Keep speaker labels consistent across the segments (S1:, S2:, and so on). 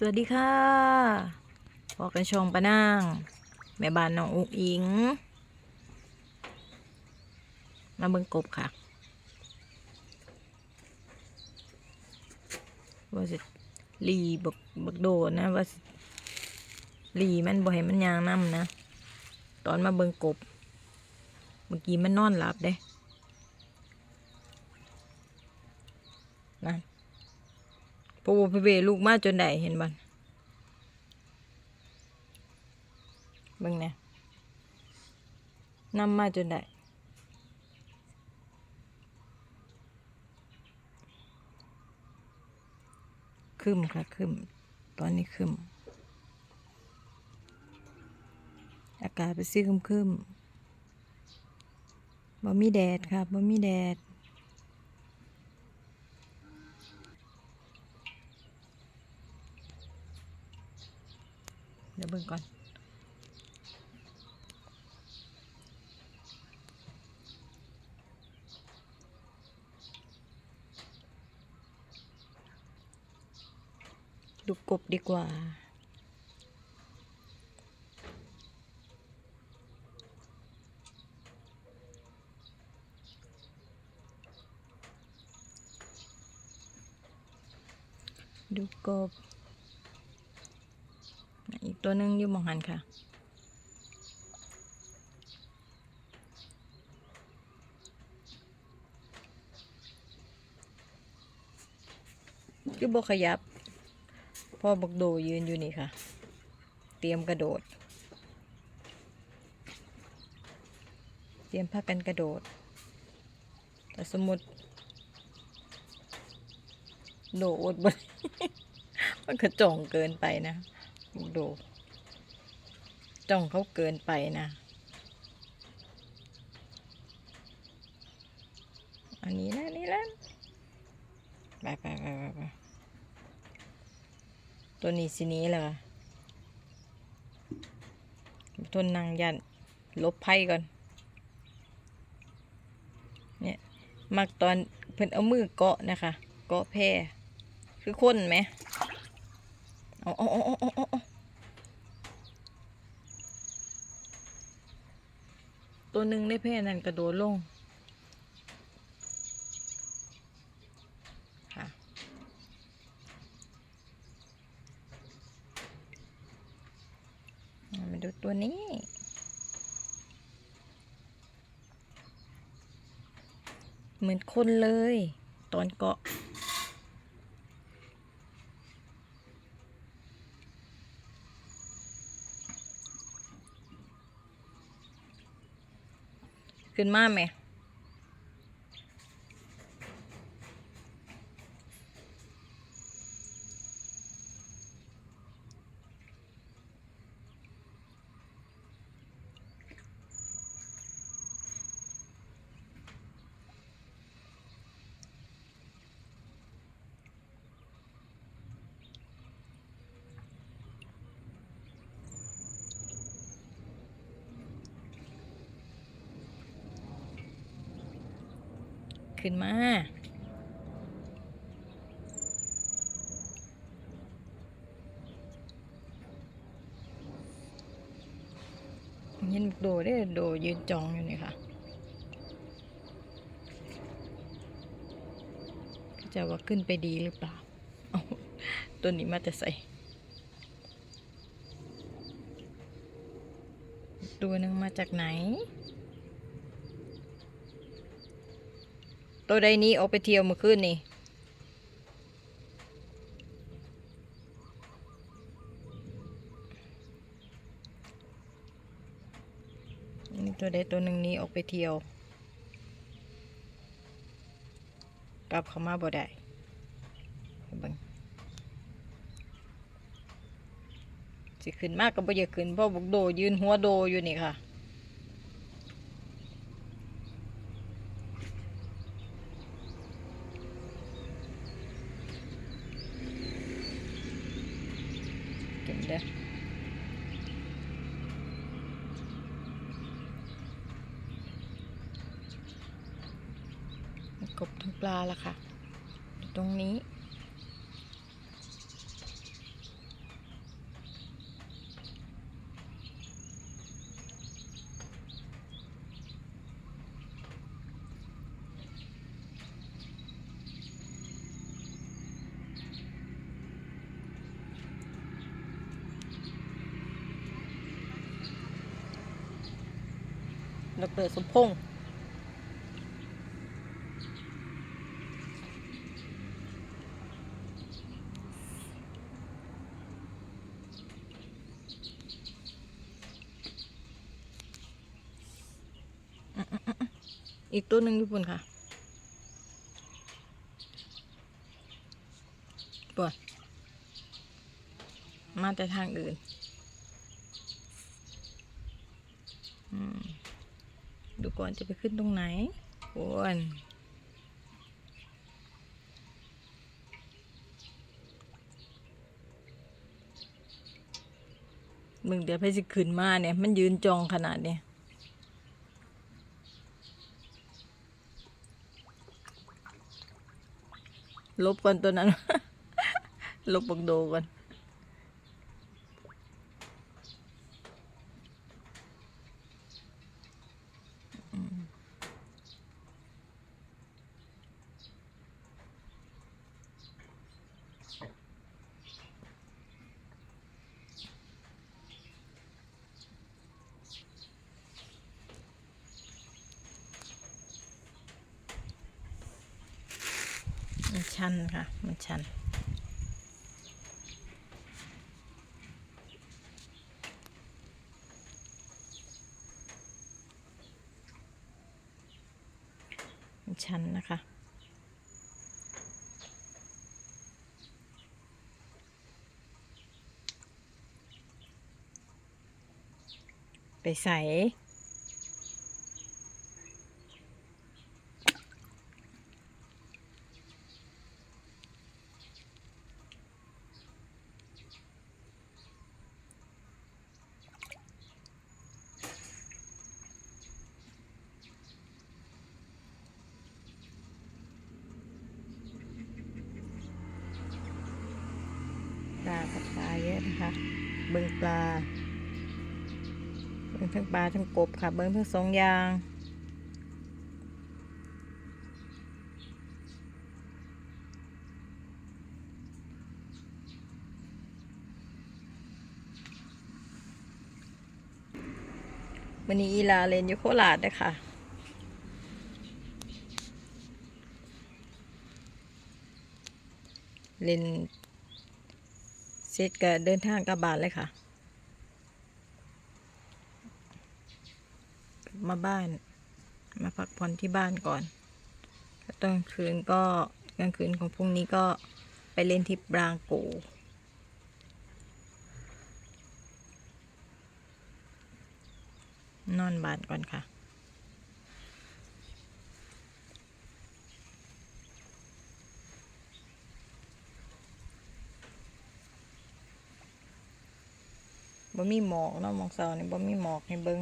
S1: สวัสดีค่ะพอกันชงปะนางแม่บ้านน้องอุกอิง มาเบิ่งกบค่ะว่าสิลีบักบักโดดนะว่าสิลีมันบ่ให้มันยางน้ำนะ ตอนมาเบิ่งกบ เมื่อกี้มันนอนหลับเด้นั่น ปูพเวลูกมาจนได้เห็นบ่เบิ่งเนี่ยนำมาจนได้คึมค่ะคึมตอนนี้คึมอากาศไปนสีคึมคึมๆบ่มีแดดค่ะบ่มีแดด เดี๋ยวเบิ่งก่อน ดูกบดีกว่า ดูกบ อีก ตัวหนึงอยู่มองหันค่ะ คือบขยับ พ่อบักโดยืนอยู่นี่ค่ะ เตรียมกระโดด เตรียมพักกันกระโดด แต่สมมติโดดบนมันกระจองเกินไปนะบักโด จ้องเขาเกินไปนะ อันนี้นะนี่แล้วไปไปไปไปไปตัวนี้สินี้แหละต้นนางยันลบไพ่ก่อน เนี่ยมักตอนเพิ่นเอามือเกาะนะคะ เกาะแพร่คือคนไหมเอาเอาเอาเอาเอาเอา ตัวหนึ่งได้แพร่นั่นกระโดดลงค่ะมาดูตัวนี้เหมือนคนเลย ตอนเกาะ ขึ้นมาไหม ขึ้นมา เห็นโดได้โดยืนจองอยู่นี่ค่ะจะว่าขึ้นไปดีหรือเปล่า เอาตัวนี้มาจะใส่ ตัวหนึ่งมาจากไหน ตัวใดนี้ออกไปเที่ยวเมื่อคืนนี่นี่ตัวใดตัวหนึ่งนี้ออกไปเที่ยว กลับเข้ามาบ่ได้บิ่งสิขึ้นมากก็บ่อยากขึ้นเพราะบุกโดยืนหัวโดอยู่นี่ค่ะ กินเด้อมีกบทั้งปลาละค่ะอยู่ตรงนี้ ดรสมพงษ์อีกตัวหนึ่งญี่ปุ่นค่ะปวดมาแต่ทางอื่น อืมดู ก่อนจะไปขึ้นตรงไหนโวนมึงเดี๋ยวไปสิขึ้นมาเนี่ย มันยืนจองขนาดเนี้ยลบก่อนตัวนั้น ลบบักโดก่อน มัน ชันค่ะ มันชัน มันชันนะคะไปใส่ ปลากับปลาเยอะ นะคะ เบิ่งปลา เบิ่งทั้งปลาทั้งกบค่ะ เบิ่งทั้งสองอย่างวันนี้อีลาเลนอยู่โคราชเด้อค่ะเลน สร็จก็เดินทางกลับบ้านเลยค่ะ มาบ้าน มาพักผ่อนที่บ้านก่อนตอนกลางคืนก็กลางคืนของพรุ่งนี้ก็ไปเล่นที่บรางโกนอนบ้านก่อนค่ะ บ่มีหมอกเนาะหมอกเสานี่บ่มีหมอกให้เบิ่ง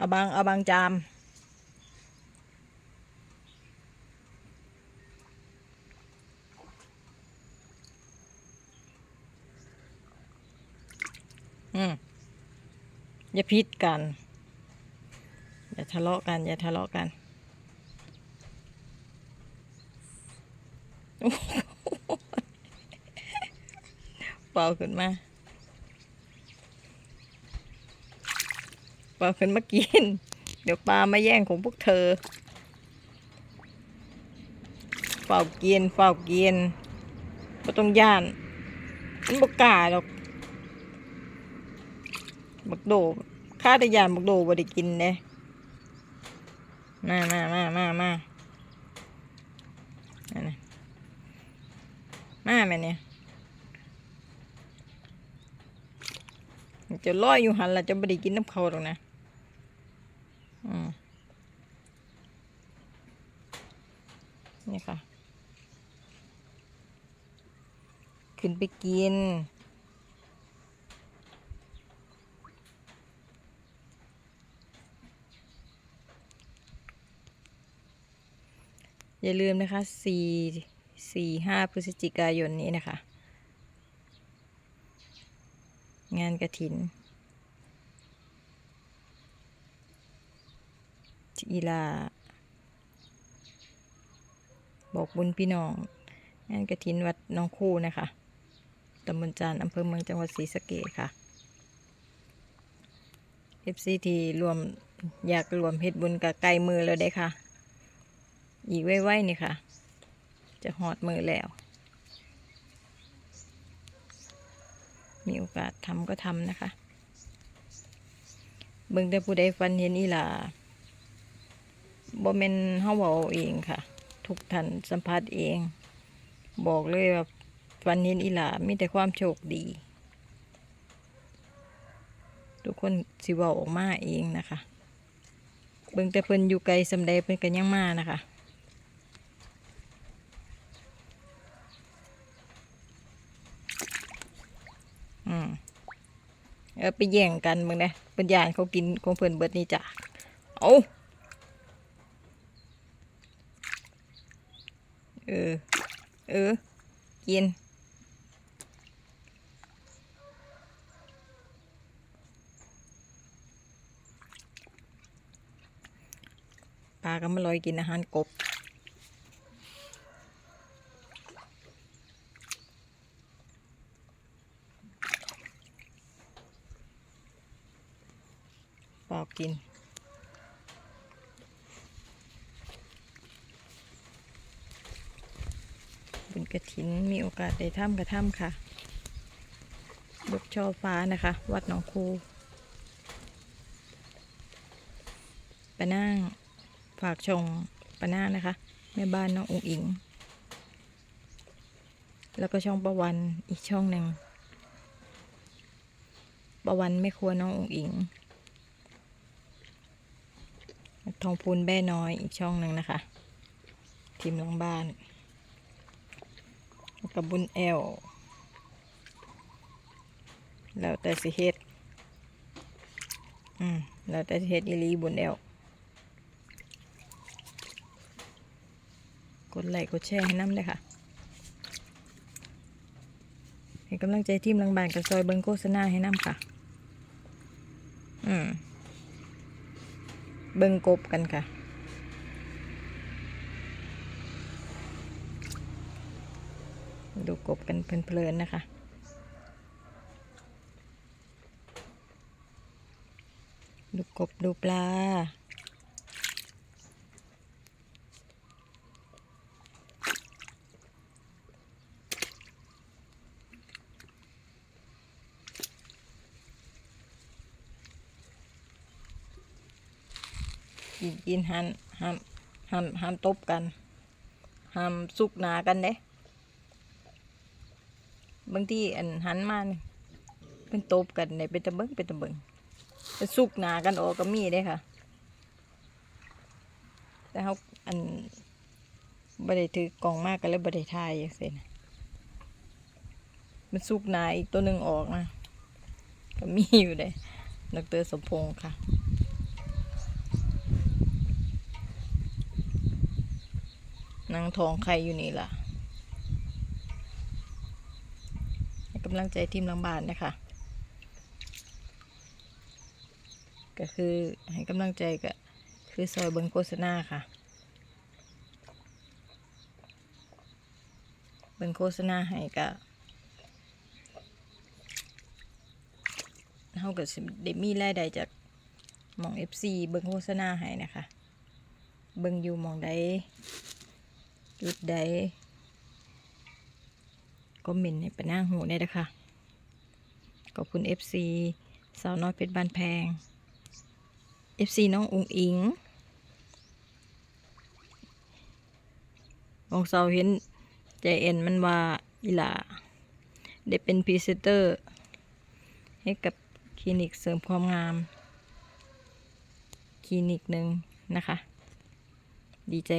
S1: เอาบางเอาบางจามอืมอย่าพิดกัน อย่าทะเลาะกัน อย่าทะเลาะกันเป่าขึ้นมา เป่าขึ้นมากิน เดี๋ยวปลามาแย่งของพวกเธอเฝ้ากินเฝ้ากินไม่ต้องย่านมันบกล้าหรอกบักโดข้าแต่ยานบักโดบ่ได้กินเด้มามามามามานั่นน่ะมาแม่เนี่ยจะลอยอยู่หันละจะบ่ได้กินน้ำเขาหรอกนะ นี่ค่ะ ขึ้นไปกิน อย่าลืมนะคะสี่สี่ห้าพฤศจิกายนนี้นะคะ งานกระถิน ที่อีลา บอกบุญพี่น้อง งานกระถินวัดน้องคู่นะคะตำบลจานอำเภอเมืองจังหวัดศรีสะเกษค่ะ FC ที่รวมอยากรวมเฮ็ดบุญกับไกลมือแล้วได้ค่ะ อีกไว้ๆนี่ค่ะ จะหอดมือแล้ว มีโอกาสทำก็ทำนะคะ เบิ่งแต่ผู้ใดฟันเห็นอีหลา บ่แม่นเฮาเว้าเองค่ะ ทุกท่านสัมผัสเอง บอกเลยว่าฟันเห็นอีหลามีแต่ความโชคดี ทุกคนสิเว้าออกมาเองนะคะ เบิ่งแต่เพิ่นอยู่ไกลสำใดเพิ่นก็ยังมานะคะอืมเออไปแย่งกันมึงนะเป็นยานเขากินของเพิ่นเบิดนี่จ้ะเอา เออ เออ กิน ปลาก็มาลอยกินอาหารกบ ปอกกิน บุญกระถินมีโอกาส ได้ถ้ำกระถ้ำค่ะบกช่อฟ้านะคะ วัดหนองคูปะนั่งฝากชงปะนั่งนะคะแม่บ้านน้ององอิง แล้วก็ช่องประวันอีกช่องหนึ่งประวันไม่ครัวน้ององอิง ทองพูนแบ่น้อยอีกช่องหนึ่งนะคะ ทีมหลังบ้าน กับบุญแอลแล้วแต่สิเฮ็ดอืมแล้วแต่สิเฮ็ดอีลีบุญแอลกดไลค์กดแชร์ให้น้ำเลยค่ะให้กำลังใจทีมลังบานกับซอยเบิงโฆษณาให้น้ำค่ะ อืม เบิงกบกันค่ะ ดูกบกันเพลินๆนะคะดูกบดูปลา กินกินห้ามห้ามห้ามห้ามตบกันห้ามสุกหนากันเด้ บางทีอันหันมาเนี่ยเป็นตบกันเนี่ยเป็นตะเบิงเป็นตะเบิงเป็นสุกหนากันออกก็มีเด้ค่ะ แต่เขาอันบ่ได้ถือกล่องมากกันเลยบ่ได้ทายอย่างเช่นมันสุกหนาอีกตัวหนึ่งออกนะก็มีอยู่เด้ดรสมพงษ์ค่ะนางทองใครอยู่นี่ล่ะ ให้กำลังใจทีมลังบานนะคะ ก็คือให้กำลังใจก็คือซอยเบิงโฆษณาค่ะ เบิงโฆษณาให้ก็เฮาก็สิได้มีรายได้จากมอง FC เบิงโฆษณาให้นะคะ เบิงอยู่มองใดจุดใด ก็เมนต์ให้ไปนั่งหูได้นะคะขอบคุณ FC สาวน้อยเพชรบ้านแพง FC น้องอุงอิงมองเสาเห็นใจเอ็นมันว่าอีหลาได้เป็นพรีเซนเตอร์ ให้กับคลินิกเสริมความงาม คลินิกหนึ่งนะคะ ดีใจ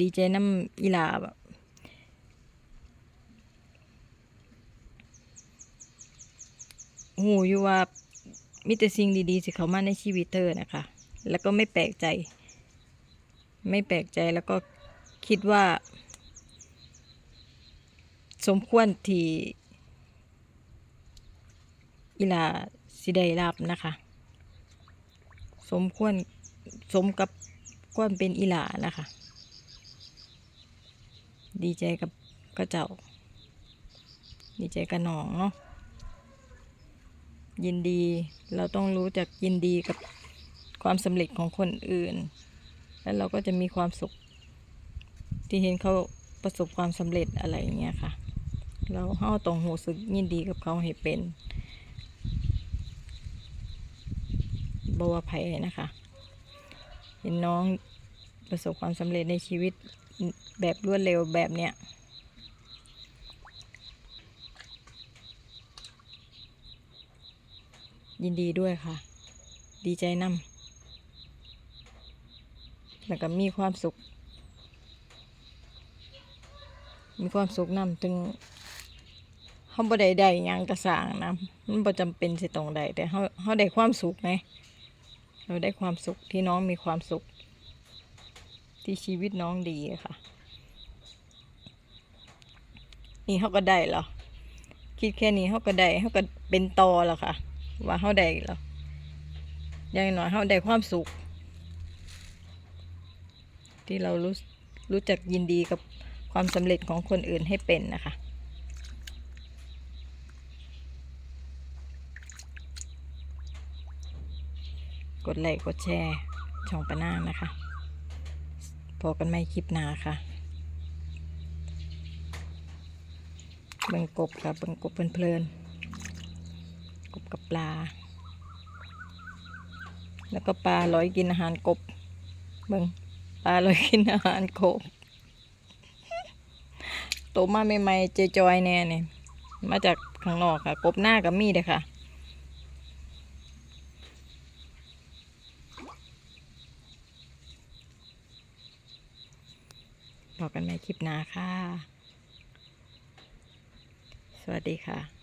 S1: ดีใจน้ำอีหลาแบบ หูอยู่ว่ามีแต่สิ่งดีๆสิเขามาในชีวิตเธอนะคะ แล้วก็ไม่แปลกใจ ไม่แปลกใจแล้วก็คิดว่า สมควรที่อีหลาสิได้รับนะคะ สมควรสมกับความเป็นอีหลานะคะ ดีใจกับกระเจ้า ดีใจกับน้องเนาะ ยินดี เราต้องรู้จักยินดีกับความสำเร็จของคนอื่น แล้วเราก็จะมีความสุข ที่เห็นเขาประสบความสำเร็จอะไรอย่างเงี้ยค่ะ เราเฮาต้องหูสึกยินดีกับเขาให้เป็นบว่าไผนะคะ เห็นน้องประสบความสำเร็จในชีวิตแบบรวดเร็วแบบเนี้ย ยินดีด้วยค่ะ ดีใจนำแล้วก็มีความสุข มีความสุขนำถึงเขาบ่ได้ได้หยังกระสร้างนะมันบ่จำเป็นสิต้องได้แต่เขาเขาได้ความสุขไงเราได้ความสุขที่น้องมีความสุข ที่ชีวิตน้องดีค่ะ นี่เขาก็ได้เหรอคิดแค่นี้เขาก็ได้เขาก็เป็นตอแล้วค่ะ ว่าเขาได้แล้วอย่างน้อยเขาได้ความสุข ที่เรารู้รู้จักยินดีกับความสำเร็จของคนอื่นให้เป็นนะคะกดไลค์กดแชร์ ช่องปะนานะคะ พอกันไม่คลิปหน้าค่ะเบิ่งกบค่ะเบิ่งกบเพลินๆ บกับปลา แล้วก็ปลาลอยกินอาหารกบเบิ่งปลาลอยกินอาหารกบโตมาใหม่ๆเจจอยแน่เนี่ยมาจากข้างนอกค่ะ กบหน้ากับมีเด้อค่ะบอกกันในคลิปหน้าค่ะ สวัสดีค่ะ